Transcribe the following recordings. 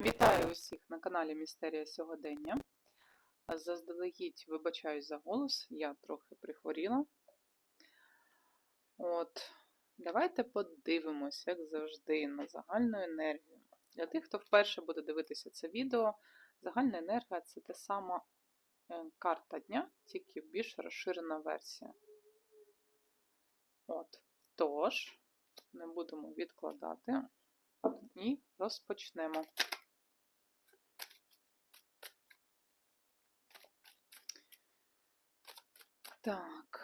Вітаю усіх на каналі Містерія Сьогодення. Заздалегідь вибачаюсь за голос, я трохи прихворіла. От, давайте подивимось, як завжди, на загальну енергію. Для тих, хто вперше буде дивитися це відео, загальна енергія це та сама е, карта дня, тільки більш розширена версія. От, тож, не будемо відкладати і розпочнемо. Так.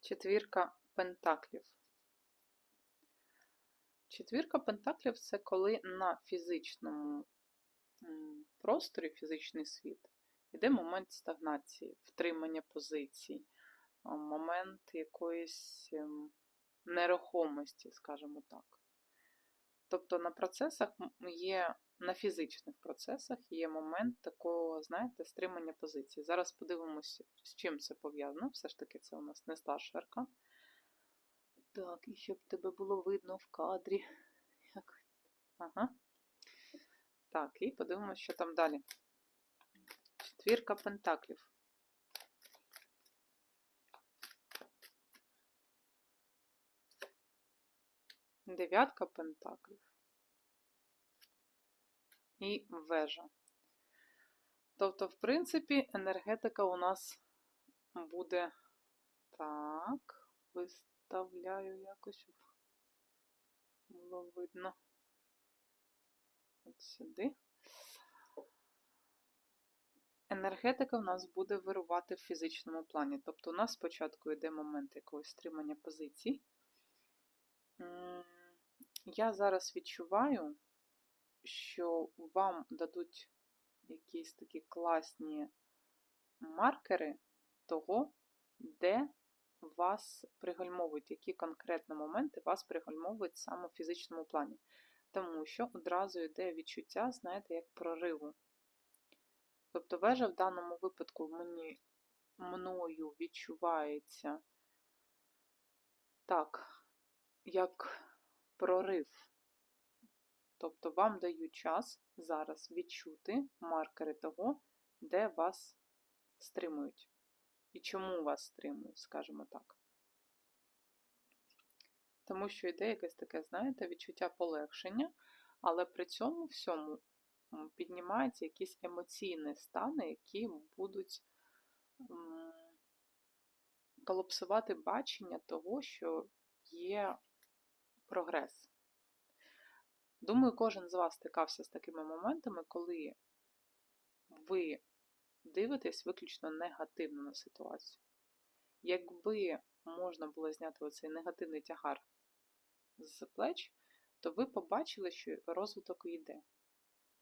Четвірка пентаклів. Четвірка пентаклів це коли на фізичному просторі, фізичний світ, йде момент стагнації, втримання позицій, момент якоїсь ем, нерухомості, скажімо так. Тобто на процесах є, на фізичних процесах є момент такого, знаєте, стримання позиції. Зараз подивимося, з чим це пов'язано. Все ж таки, це у нас не старша аркан. Так, і щоб тебе було видно в кадрі. Як... Ага. Так, і подивимося, що там далі. Четвірка пентаклів. Дев'ятка пентаклів і вежа. Тобто, в принципі, енергетика у нас буде так, виставляю якось, було видно. От сюди. Енергетика в нас буде вирувати в фізичному плані. Тобто, у нас спочатку йде момент якогось стримання позицій. Я зараз відчуваю, що вам дадуть якісь такі класні маркери того, де вас пригальмовують, які конкретно моменти вас пригальмовують саме в фізичному плані. Тому що одразу йде відчуття, знаєте, як прориву. Тобто вежа в даному випадку мені, мною відчувається так, як прорив. Тобто вам дають час зараз відчути маркери того, де вас стримують. І чому вас стримують, скажімо так. Тому що йде якесь таке, знаєте, відчуття полегшення, але при цьому всьому піднімаються якісь емоційні стани, які будуть колапсувати бачення того, що є прогрес. Думаю, кожен з вас стикався з такими моментами, коли ви дивитесь виключно негативно на ситуацію. Якби можна було зняти оцей негативний тягар з плеч, то ви побачили, що розвиток йде.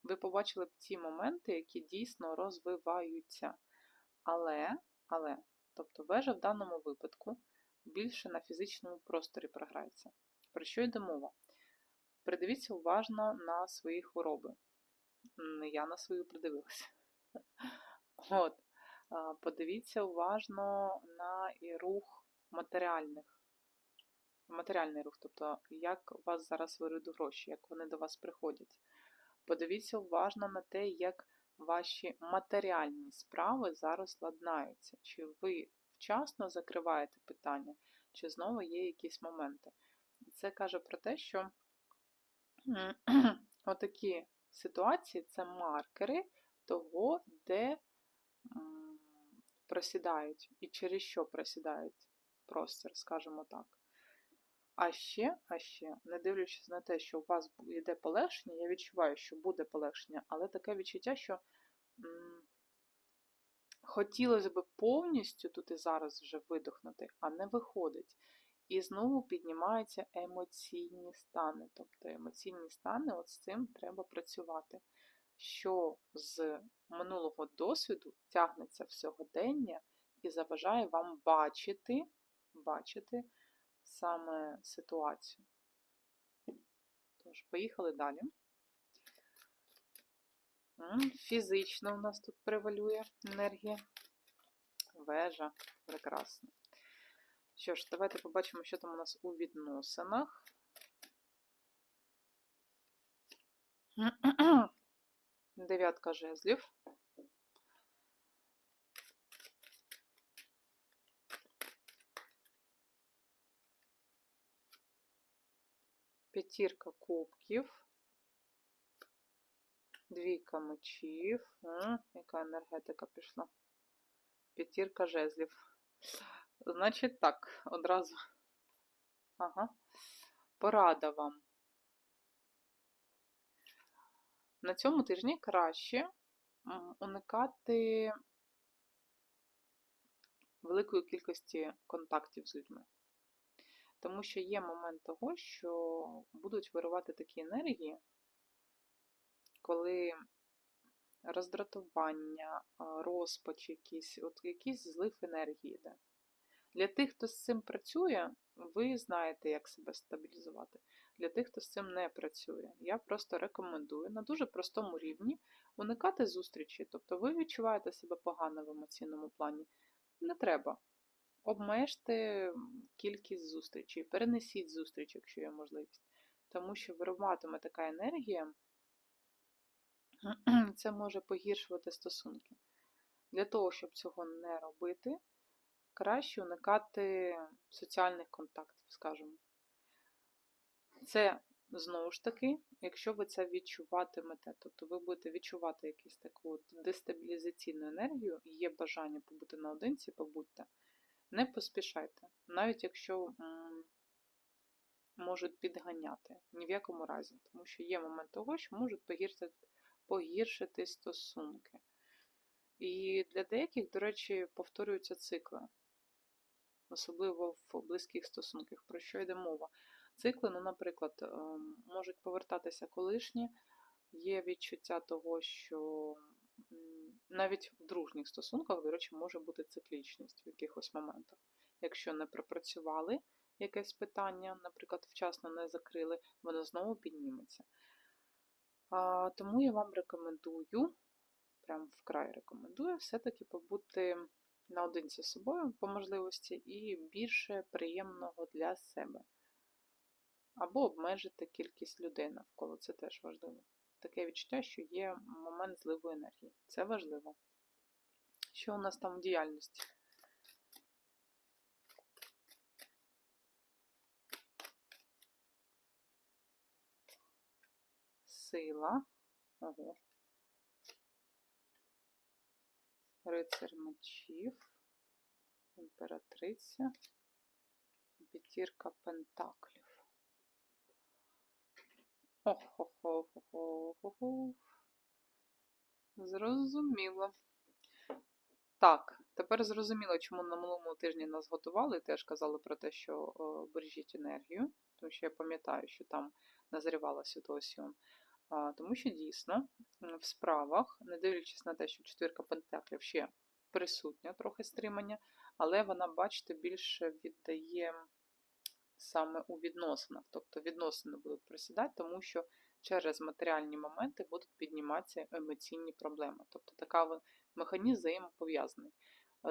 Ви побачили б ті моменти, які дійсно розвиваються. Але, але, тобто вежа в даному випадку більше на фізичному просторі програється. Про що йде мова? Придивіться уважно на свої хвороби. Я на свою придивилася. От. Подивіться уважно на рух матеріальних. Матеріальний рух, тобто, як у вас зараз виридуть гроші, як вони до вас приходять. Подивіться уважно на те, як ваші матеріальні справи зараз ладнаються. Чи ви вчасно закриваєте питання, чи знову є якісь моменти. Це каже про те, що Отакі ситуації це маркери того, де просідають і через що просідають простір, скажімо так. А ще, а ще, не дивлячись на те, що у вас йде полегшення, я відчуваю, що буде полегшення, але таке відчуття, що м хотілося б повністю тут і зараз вже видохнути, а не виходить. І знову піднімаються емоційні стани. Тобто емоційні стани, от з цим треба працювати. Що з минулого досвіду тягнеться в сьогодення і заважає вам бачити, бачити саме ситуацію. Тож, поїхали далі. Фізично у нас тут превалює енергія. Вежа. Прекрасно. Що ж, давайте побачимо, що там у нас у відносинах. Дев'ятка жезлів. П'ятірка кубків. Двійка мечів. М, яка енергетика пішла? П'ятірка жезлів. Значить так, одразу. Ага. Порада вам. На цьому тижні краще уникати великої кількості контактів з людьми. Тому що є момент того, що будуть вирувати такі енергії, коли роздратування, розпач якийсь, от якийсь злив енергії йде. Для тих, хто з цим працює, ви знаєте, як себе стабілізувати. Для тих, хто з цим не працює, я просто рекомендую на дуже простому рівні уникати зустрічі. Тобто ви відчуваєте себе погано в емоційному плані. Не треба. Обмежте кількість зустрічей, перенесіть зустріч, якщо є можливість. Тому що виробатиме така енергія, це може погіршувати стосунки. Для того, щоб цього не робити, краще уникати соціальних контактів, скажімо. Це знову ж таки, якщо ви це відчуватимете, тобто ви будете відчувати якусь таку дестабілізаційну енергію є бажання побути наодинці, побудьте, не поспішайте, навіть якщо м, можуть підганяти, ні в якому разі, тому що є момент того, що можуть погіршити, погіршити стосунки. І для деяких, до речі, повторюються цикли, особливо в близьких стосунках, про що йде мова. Цикли, ну, наприклад, ем, можуть повертатися колишні, є відчуття того, що навіть в дружніх стосунках, до речі, може бути циклічність в якихось моментах. Якщо не пропрацювали якесь питання, наприклад, вчасно не закрили, воно знову підніметься. Тому я вам рекомендую, прям вкрай рекомендую, все-таки побути наодинці з собою по можливості і більше приємного для себе. Або обмежити кількість людей навколо, це теж важливо. Таке відчуття, що є момент зливу енергії. Це важливо. Що у нас там в діяльності? Сила. Ого. Рицар мечів, імператриця, п'ятірка пентаклів. Охо-хо-хо-хо-хо-хо. Зрозуміло. Так, тепер зрозуміло, чому на минулому тижні нас готували. Теж казали про те, що о, бережіть енергію, тому що я пам'ятаю, що там назрівала ситуація. Тому що дійсно в справах, не дивлячись на те, що четвірка пентаклів ще присутня, трохи стримання, але вона, бачите, більше віддає саме у відносинах. Тобто відносини будуть присідати, тому що через матеріальні моменти будуть підніматися емоційні проблеми. Тобто така механізм взаємопов'язаний.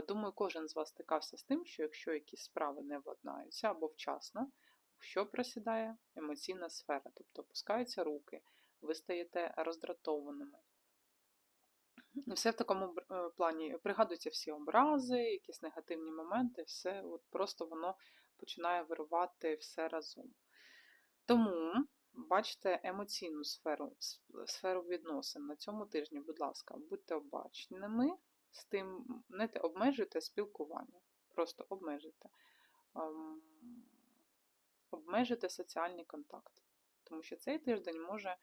Думаю, кожен з вас стикався з тим, що якщо якісь справи не владнаються або вчасно, що просідає емоційна сфера, тобто опускаються руки, ви стаєте роздратованими. Все в такому е, плані пригадуються всі образи, якісь негативні моменти, все от просто воно починає вирувати все разом. Тому, бачите, емоційну сферу, сферу відносин на цьому тижні, будь ласка, будьте обачними з тим, не обмежуйте спілкування, просто обмежуйте. Ем, обмежуйте соціальні контакти. Тому що цей тиждень може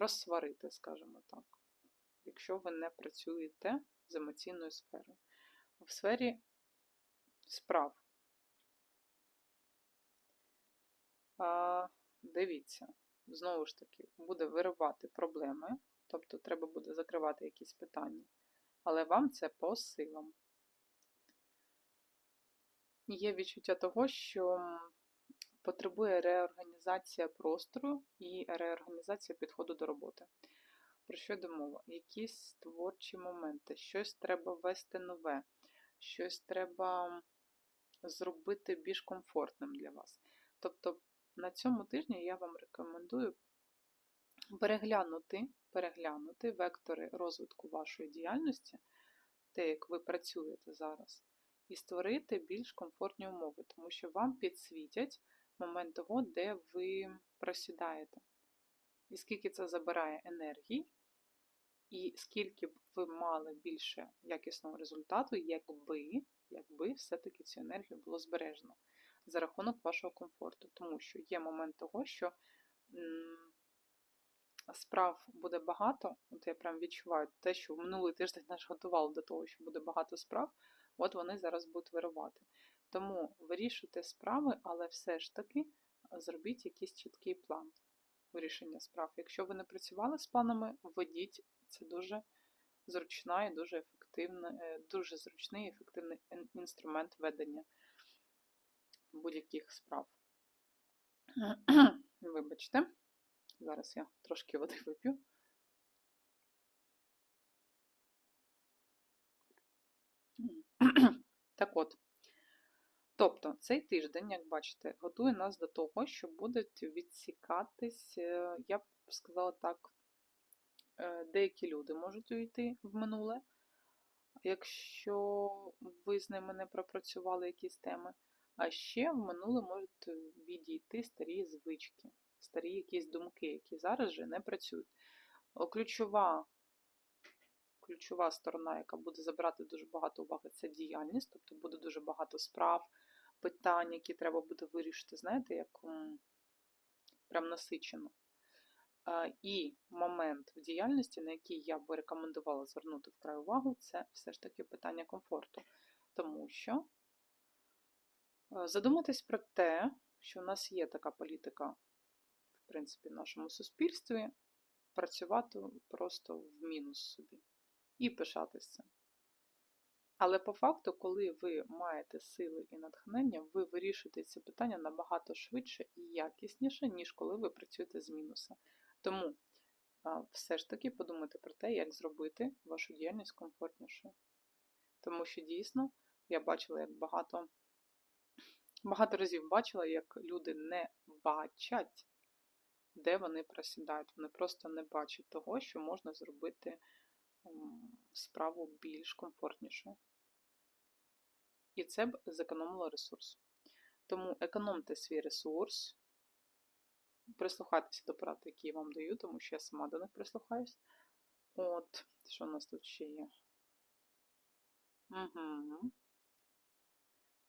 розсварити, скажімо так, якщо ви не працюєте з емоційною сферою. В сфері справ. А, Дивіться, знову ж таки, буде виривати проблеми, тобто треба буде закривати якісь питання, але вам це по силам. Є відчуття того, що потребує реорганізація простору і реорганізація підходу до роботи. Про що йде мова? Якісь творчі моменти, щось треба ввести нове, щось треба зробити більш комфортним для вас. Тобто на цьому тижні я вам рекомендую переглянути, переглянути вектори розвитку вашої діяльності, те, як ви працюєте зараз, і створити більш комфортні умови, тому що вам підсвітять момент того, де ви просідаєте. І скільки це забирає енергії, і скільки б ви мали більше якісного результату, якби, якби все-таки цю енергію було збережено за рахунок вашого комфорту. Тому що є момент того, що справ буде багато, от я прям відчуваю те, що в минулий тиждень наш готували до того, що буде багато справ, от вони зараз будуть вирувати. Тому вирішуйте справи, але все ж таки зробіть якийсь чіткий план вирішення справ. Якщо ви не працювали з планами, введіть це дуже зручна і дуже ефективна, е, дуже зручний і ефективний інструмент ведення будь-яких справ. Вибачте, зараз я трошки води вип'ю. Так от, тобто, цей тиждень, як бачите, готує нас до того, що будуть відсікатись, е, я б сказала так, е, деякі люди можуть увійти в минуле, якщо ви з ними не пропрацювали якісь теми. А ще в минуле можуть відійти старі звички, старі якісь думки, які зараз вже не працюють. Ключова ключова сторона, яка буде забирати дуже багато уваги, це діяльність, тобто буде дуже багато справ, питань, які треба буде вирішити, знаєте, як прям насичено. І момент в діяльності, на який я би рекомендувала звернути вкрай увагу, це все ж таки питання комфорту. Тому що задуматись про те, що в нас є така політика, в принципі, в нашому суспільстві, працювати просто в мінус собі і пишатись цим. Але по факту, коли ви маєте сили і натхнення, ви вирішуєте ці питання набагато швидше і якісніше, ніж коли ви працюєте з мінуса. Тому все ж таки подумайте про те, як зробити вашу діяльність комфортнішою. Тому що дійсно я бачила, як багато багато разів бачила, як люди не бачать, де вони просідають. Вони просто не бачать того, що можна зробити справу більш комфортнішою. І це б зекономило ресурс. Тому економте свій ресурс, прислухайтеся до порад, які я вам даю, тому що я сама до них прислухаюсь. От, що у нас тут ще є? Угу.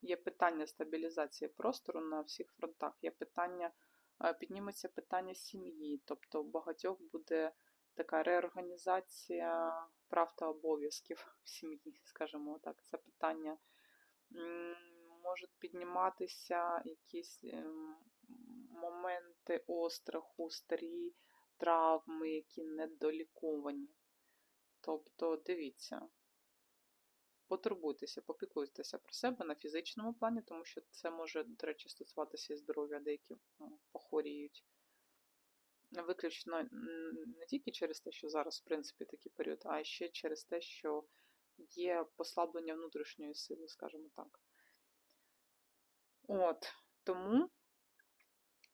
Є питання стабілізації простору на всіх фронтах, є питання, е, підніметься питання сім'ї, тобто у багатьох буде така реорганізація прав та обов'язків в сім'ї, скажімо так. Це питання можуть підніматися якісь моменти остраху, старі травми, які недоліковані. Тобто, дивіться, потурбуйтеся, попіклуйтеся про себе на фізичному плані, тому що це може, до речі, стосуватися і здоров'я, деякі ну, похворіють виключно не тільки через те, що зараз, в принципі, такий період, а ще через те, що є послаблення внутрішньої сили, скажімо так. От, тому,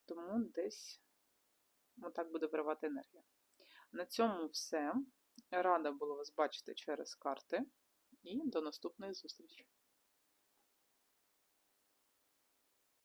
тому десь отак буде виривати енергія. На цьому все. Рада була вас бачити через карти. І до наступної зустрічі!